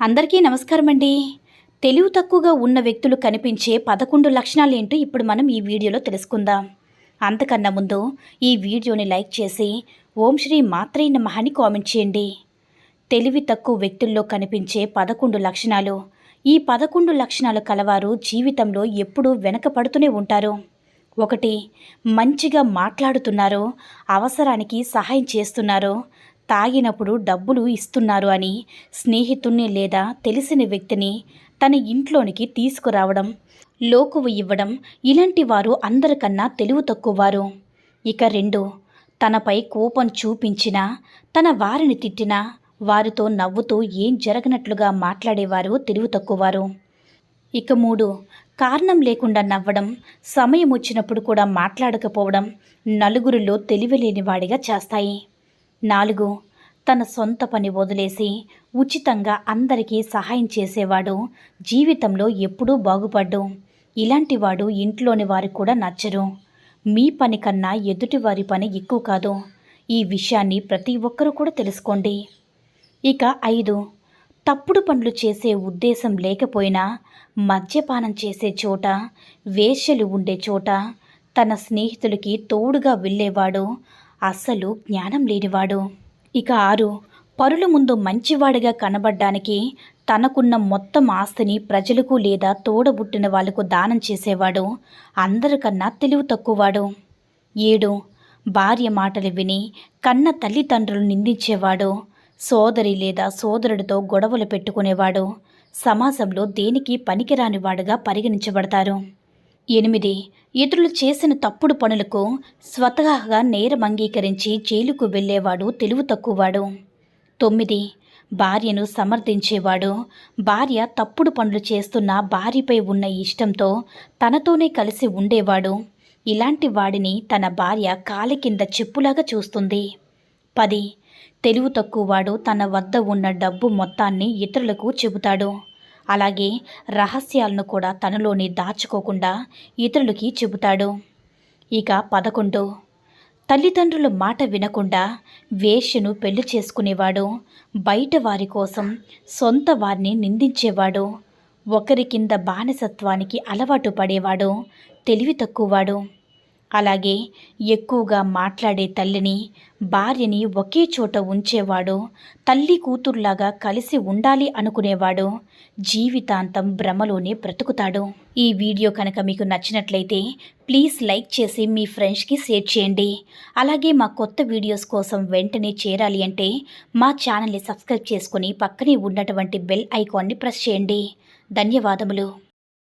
అందరికీ నమస్కారం అండి తెలివి తక్కువగా ఉన్న వ్యక్తులు కనిపించే పదకొండు లక్షణాలు ఏంటో ఇప్పుడు మనం ఈ వీడియోలో తెలుసుకుందాం. అంతకన్నా ముందు ఈ వీడియోని లైక్ చేసి ఓం శ్రీ మాత్రే నమః అని కామెంట్ చేయండి. తెలివి తక్కువ వ్యక్తుల్లో కనిపించే పదకొండు లక్షణాలు. ఈ పదకొండు లక్షణాలు కలవారు జీవితంలో ఎప్పుడూ వెనకపడుతూనే ఉంటారు. ఒకటి మంచిగా మాట్లాడుతున్నారు అవసరానికి సహాయం చేస్తున్నారు తాగినప్పుడు డబ్బులు ఇస్తున్నారు అని స్నేహితుణ్ణి లేదా తెలిసిన వ్యక్తిని తన ఇంట్లోనికి తీసుకురావడం లోకువు ఇవ్వడం ఇలాంటి వారు అందరికన్నా తెలివి తక్కువవారు. ఇక రెండు తనపై కోపం చూపించినా తన వారిని తిట్టినా వారితో నవ్వుతూ ఏం జరగనట్లుగా మాట్లాడేవారు తెలివి తక్కువవారు. ఇక మూడు కారణం లేకుండా నవ్వడం సమయం వచ్చినప్పుడు కూడా మాట్లాడకపోవడం నలుగురిలో తెలివిలేని వాడిగా చేస్తాయి. నాలుగు తన సొంత పని వదిలేసి ఉచితంగా అందరికీ సహాయం చేసేవాడు జీవితంలో ఎప్పుడూ బాగుపడ్డు. ఇలాంటివాడు ఇంట్లోని వారికి కూడా నచ్చరు. మీ పని కన్నా ఎదుటివారి పని ఎక్కువ కాదు. ఈ విషయాన్ని ప్రతి ఒక్కరూ కూడా తెలుసుకోండి. ఇక ఐదు తప్పుడు పనులు చేసే ఉద్దేశం లేకపోయినా మద్యపానం చేసే చోట వేశ్యలు ఉండే చోట తన స్నేహితులకి తోడుగా వెళ్ళేవాడు అస్సలు జ్ఞానం లేనివాడు. ఇక ఆరు పరుల ముందు మంచివాడిగా కనబడ్డానికి తనకున్న మొత్తం ఆస్తిని ప్రజలకు లేదా తోడబుట్టిన వాళ్ళకు దానం చేసేవాడు అందరికన్నా తెలివి తక్కువవాడు. ఏడు భార్య మాటలు విని కన్న తల్లిదండ్రులు నిందించేవాడు సోదరి లేదా సోదరుడితో గొడవలు పెట్టుకునేవాడు సమాజంలో దేనికి పనికిరానివాడుగా పరిగణించబడతారు. ఎనిమిది. ఇతరులు చేసిన తప్పుడు పనులకు స్వతహాగా నేరం అంగీకరించి జైలుకు వెళ్ళేవాడు తెలివి తక్కువవాడు. తొమ్మిది. భార్యను సమర్థించేవాడు. భార్య తప్పుడు పనులు చేస్తున్న భార్యపై ఉన్న ఇష్టంతో తనతోనే కలిసి ఉండేవాడు. ఇలాంటి వాడిని తన భార్య కాలి కింద చెప్పులాగా చూస్తుంది. పది. తెలివి తక్కువవాడు తన వద్ద ఉన్న డబ్బు మొత్తాన్ని ఇతరులకు చెబుతాడు. అలాగే రహస్యాలను కూడా తనలోనే దాచుకోకుండా ఇతరులకి చెబుతాడు. ఇక పదకొండు. తల్లిదండ్రుల మాట వినకుండా వేష్యను పెళ్ళి చేసుకునేవాడు బయట వారి కోసం సొంత వారిని నిందించేవాడు ఒకరి కింద బానిసత్వానికి అలవాటు పడేవాడు తెలివి తక్కువవాడు. అలాగే ఎక్కువగా మాట్లాడే తల్లిని భార్యని ఒకే చోట ఉంచేవాడు తల్లి కూతుర్లాగా కలిసి ఉండాలి అనుకునేవాడు జీవితాంతం భ్రమలోనే బ్రతుకుతాడు. ఈ వీడియో కనుక మీకు నచ్చినట్లయితే ప్లీజ్ లైక్ చేసి మీ ఫ్రెండ్స్కి షేర్ చేయండి. అలాగే మా కొత్త వీడియోస్ కోసం వెంటనే చేరాలి అంటే మా ఛానల్ని సబ్స్క్రైబ్ చేసుకుని పక్కనే ఉన్నటువంటి బెల్ ఐకాన్ని ప్రెస్ చేయండి. ధన్యవాదములు.